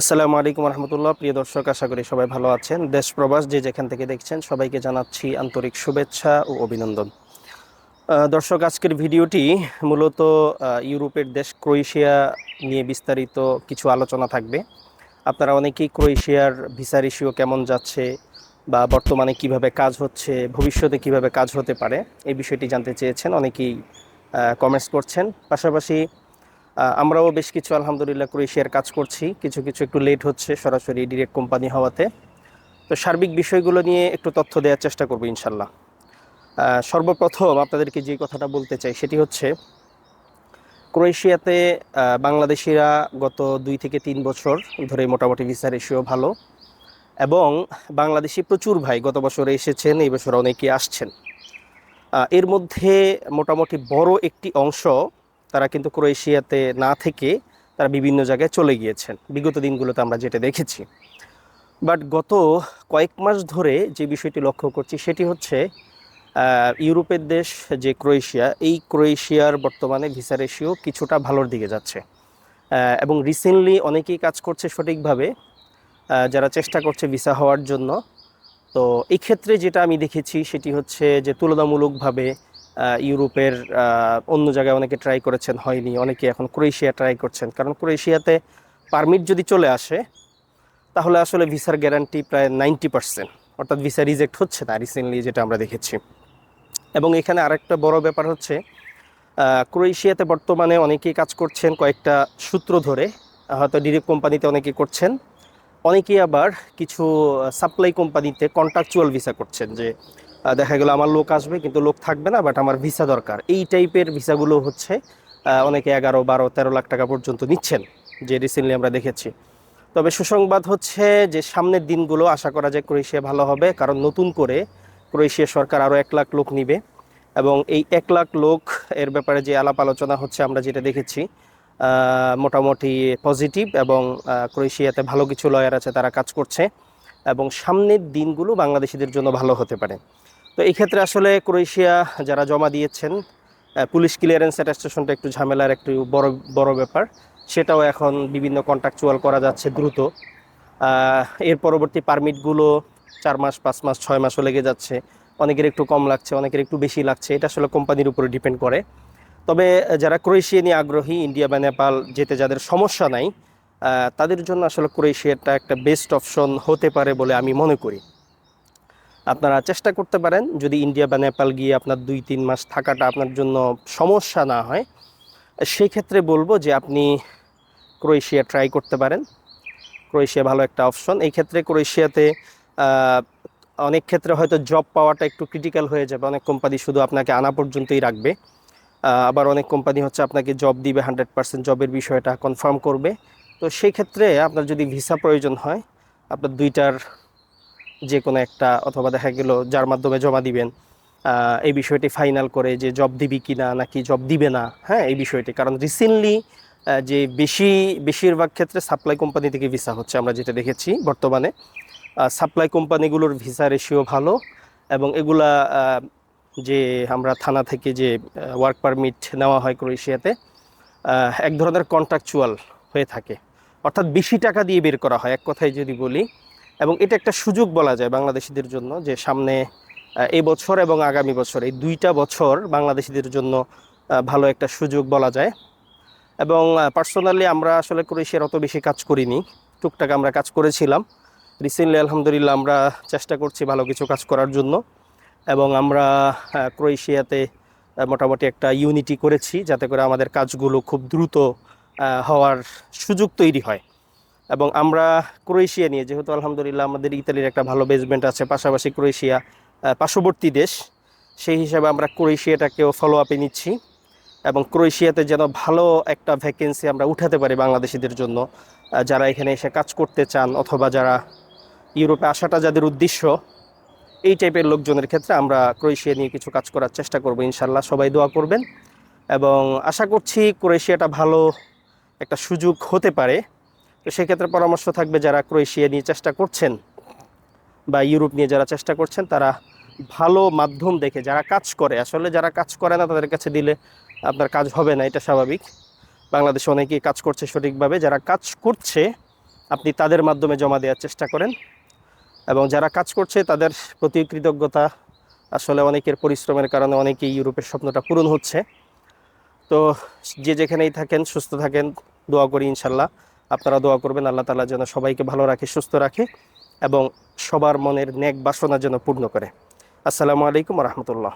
আসসালামু আলাইকুম রহমতুল্লাহ। প্রিয় দর্শক, আশা করি সবাই ভালো আছেন। দেশ প্রবাস যে যেখান থেকে দেখছেন, সবাইকে জানাচ্ছি আন্তরিক শুভেচ্ছা ও অভিনন্দন। দর্শক, আজকের ভিডিওটি মূলত ইউরোপের দেশ ক্রোয়েশিয়া নিয়ে বিস্তারিত কিছু আলোচনা থাকবে। আপনারা অনেকেই ক্রোয়েশিয়ার ভিসা রেশিও কেমন যাচ্ছে বা বর্তমানে কীভাবে কাজ হচ্ছে, ভবিষ্যতে কীভাবে কাজ হতে পারে, এই বিষয়টি জানতে চেয়েছেন। অনেকেই কমেন্টস করছেন। পাশাপাশি আমরাও বেশ কিছু, আলহামদুলিল্লাহ, ক্রোয়েশিয়ার কাজ করছি। কিছু কিছু একটু লেট হচ্ছে সরাসরি ডিরেক্ট কোম্পানি হওয়াতে। তো সার্বিক বিষয়গুলো নিয়ে একটু তথ্য দেওয়ার চেষ্টা করব ইনশাল্লাহ। সর্বপ্রথম আপনাদেরকে যে কথাটা বলতে চাই সেটি হচ্ছে, ক্রোয়েশিয়াতে বাংলাদেশিরা গত দুই থেকে তিন বছর ধরে মোটামুটি ভিসা রেশিও ভালো এবং বাংলাদেশি প্রচুর ভাই গত বছরে এসেছেন, এই বছর অনেকে আসছেন। এর মধ্যে মোটামুটি বড় একটি অংশ তারা কিন্তু ক্রোয়েশিয়াতে না থেকে তারা বিভিন্ন জায়গায় চলে গিয়েছেন। বিগত দিনগুলোতে আমরা যেটা দেখেছি। বাট গত কয়েক মাস ধরে যে বিষয়টি লক্ষ্য করছি সেটি হচ্ছে ইউরোপের দেশ যে ক্রোয়েশিয়া, এই ক্রোয়েশিয়ার বর্তমানে ভিসা রেশিও কিছুটা ভালোর দিকে যাচ্ছে। এবং রিসেন্টলি অনেকেই কাজ করছে সঠিকভাবে যারা চেষ্টা করছে ভিসা হওয়ার জন্য। তো এই ক্ষেত্রে যেটা আমি দেখেছি সেটি হচ্ছে যে তুলনামূলকভাবে ইউরোপের অন্য জায়গায় অনেকে ট্রাই করেছেন, হয়নি। অনেকে এখন ক্রোয়েশিয়া ট্রাই করছেন। কারণ ক্রোয়েশিয়াতে পারমিট যদি চলে আসে, তাহলে আসলে ভিসার গ্যারান্টি প্রায় নাইনটি পার্সেন্ট অর্থাৎ ভিসা রিজেক্ট হচ্ছে না রিসেন্টলি যেটা আমরা দেখেছি। এবং এখানে আরেকটা বড় ব্যাপার হচ্ছে ক্রোয়েশিয়াতে বর্তমানে অনেকেই কাজ করছেন কয়েকটা সূত্র ধরে। হয়তো ডিরেক্ট কোম্পানিতে অনেকে করছেন। অনেকেই আবার কিছু সাপ্লাই কোম্পানিতে কন্ট্রাকচুয়াল ভিসা করছেন যে দেখা গেলো আমার লোক আসবে কিন্তু লোক থাকবে না বাট আমার ভিসা দরকার। এই টাইপের ভিসাগুলো হচ্ছে অনেকে এগারো, বারো, তেরো লাখ টাকা পর্যন্ত নিচ্ছেন, যে রিসেন্টলি আমরা দেখেছি। তবে সুসংবাদ হচ্ছে যে, সামনের দিনগুলো আশা করা যায় ক্রোয়েশিয়া ভালো হবে, কারণ নতুন করে ক্রোয়েশিয়া সরকার আরও এক লাখ লোক নিবে। এবং এই এক লাখ লোক এর ব্যাপারে যে আলাপ আলোচনা হচ্ছে, আমরা যেটা দেখেছি মোটামুটি পজিটিভ এবং ক্রোয়েশিয়াতে ভালো কিছু লয়ার আছে, তারা কাজ করছে এবং সামনের দিনগুলো বাংলাদেশিদের জন্য ভালো হতে পারে। তো এই ক্ষেত্রে আসলে ক্রোয়েশিয়া যারা জমা দিয়েছেন পুলিশ ক্লিয়ারেন্স অ্যাটাস্টেশনটা একটু ঝামেলার একটু বড় বড় ব্যাপার। সেটাও এখন বিভিন্ন কন্ট্রাকচুয়াল করা যাচ্ছে দ্রুত। এর পরবর্তী পারমিটগুলো চার মাস, পাঁচ মাস, ছয় মাসও লেগে যাচ্ছে। অনেকের একটু কম লাগছে, অনেকের একটু বেশি লাগছে। এটা আসলে কোম্পানির উপরে ডিপেন্ড করে। তবে যারা ক্রোয়েশিয়া নিয়ে আগ্রহী, ইন্ডিয়া বা নেপাল যেতে যাদের সমস্যা নাই তাদের জন্য আসলে ক্রোয়েশিয়াটা একটা বেস্ট অপশন হতে পারে বলে আমি মনে করি। আপনারা চেষ্টা করতে পারেন, যদি ইন্ডিয়া বা নেপাল গিয়ে আপনার দুই, তিন মাস থাকাটা আপনার জন্য সমস্যা না হয়, সেই ক্ষেত্রে বলব যে আপনি ক্রোয়েশিয়া ট্রাই করতে পারেন। ক্রোয়েশিয়া ভালো একটা অপশন এই ক্ষেত্রে ক্রোয়েশিয়াতে অনেক ক্ষেত্রে হয়তো জব পাওয়াটা একটু ক্রিটিক্যাল হয়ে যাবে। অনেক কোম্পানি শুধু আপনাকে আনা পর্যন্তই রাখবে। আবার অনেক কোম্পানি হচ্ছে আপনাকে জব দিবে হান্ড্রেড পার্সেন্ট জবের বিষয়টা কনফার্ম করবে। তো সেই ক্ষেত্রে আপনার যদি ভিসা প্রয়োজন হয়, আপনার দুইটার যে কোনো একটা, অথবা দেখা গেল যার মাধ্যমে জমা দিবেন এই বিষয়টি ফাইনাল করে যে জব দিবি কি না নাকি জব দিবে না হ্যাঁ এই বিষয়টি। কারণ রিসেন্টলি যে বেশি, বেশিরভাগ ক্ষেত্রে সাপ্লাই কোম্পানি থেকে ভিসা হচ্ছে, আমরা যেটা দেখেছি বর্তমানে। সাপ্লাই কোম্পানিগুলোর ভিসা রেশিও ভালো এবং এগুলা যে আমরা থানা থেকে যে ওয়ার্ক পারমিট নেওয়া হয় ক্রোয়েশিয়াতে এক ধরনের কন্ট্রাকচুয়াল হয়ে থাকে। অর্থাৎ বেশি টাকা দিয়ে বের করা হয়, এক কথায় যদি বলি। এবং এটা একটা সুযোগ বলা যায় বাংলাদেশিদের জন্য যে, সামনে এই বছর এবং আগামী বছর, এই দুইটা বছর বাংলাদেশিদের জন্য ভালো একটা সুযোগ বলা যায়। এবং পার্সোনালি আমরা আসলে ক্রোয়েশিয়ার অত বেশি কাজ করিনি। টুকটাক আমরা কাজ করেছিলাম। রিসেন্টলি আলহামদুলিল্লাহ আমরা চেষ্টা করছি ভালো কিছু কাজ করার জন্য। এবং আমরা ক্রোয়েশিয়াতে মোটামুটি একটা ইউনিটি করেছি যাতে করে আমাদের কাজগুলো খুব দ্রুত হওয়ার সুযোগ তৈরি হয়। এবং আমরা ক্রোয়েশিয়া নিয়ে, যেহেতু আলহামদুলিল্লাহ আমাদের ইতালির একটা ভালো বেসমেন্ট আছে, পাশাপাশি ক্রোয়েশিয়া পার্শ্ববর্তী দেশ, সেই হিসাবে আমরা ক্রোয়েশিয়াটাকেও ফলো আপে নিচ্ছি। এবং ক্রোয়েশিয়াতে যেন ভালো একটা ভ্যাকেন্সি আমরা উঠাতে পারি বাংলাদেশিদের জন্য যারা এখানে এসে কাজ করতে চান অথবা যারা ইউরোপে আসাটা যাদের উদ্দেশ্য এই টাইপের লোকজনের ক্ষেত্রে আমরা ক্রোয়েশিয়া নিয়ে কিছু কাজ করার চেষ্টা করব ইনশাল্লাহ সবাই দোয়া করবেন এবং আশা করছি ক্রোয়েশিয়াটা ভালো একটা সুযোগ হতে পারে। তো সেক্ষেত্রে পরামর্শ থাকবে যারা ক্রোয়েশিয়া নিয়ে চেষ্টা করছেন বা ইউরোপ নিয়ে যারা চেষ্টা করছেন, তারা ভালো মাধ্যম দেখে যারা কাজ করে। আসলে যারা কাজ করে না, তাদের কাছে দিলে আপনার কাজ হবে না, এটা স্বাভাবিক। বাংলাদেশে অনেকেই কাজ করছে সঠিকভাবে। যারা কাজ করছে, আপনি তাদের মাধ্যমে জমা দেওয়ার চেষ্টা করেন। এবং যারা কাজ করছে, তাদের প্রতি কৃতজ্ঞতা। আসলে অনেকের পরিশ্রমের কারণে অনেকেই ইউরোপের স্বপ্নটা পূরণ হচ্ছে। তো যে যেখানেই থাকেন, সুস্থ থাকেন, দোয়া করি ইনশাল্লাহ। আপনারা দোয়া করবেন, আল্লাহ তালা যেন সবাইকে ভালো রাখে, সুস্থ রাখে এবং সবার মনের ন্যাক বাসনা যেন পূর্ণ করে। আসসালামু আলাইকুম রহমতুল্লাহ।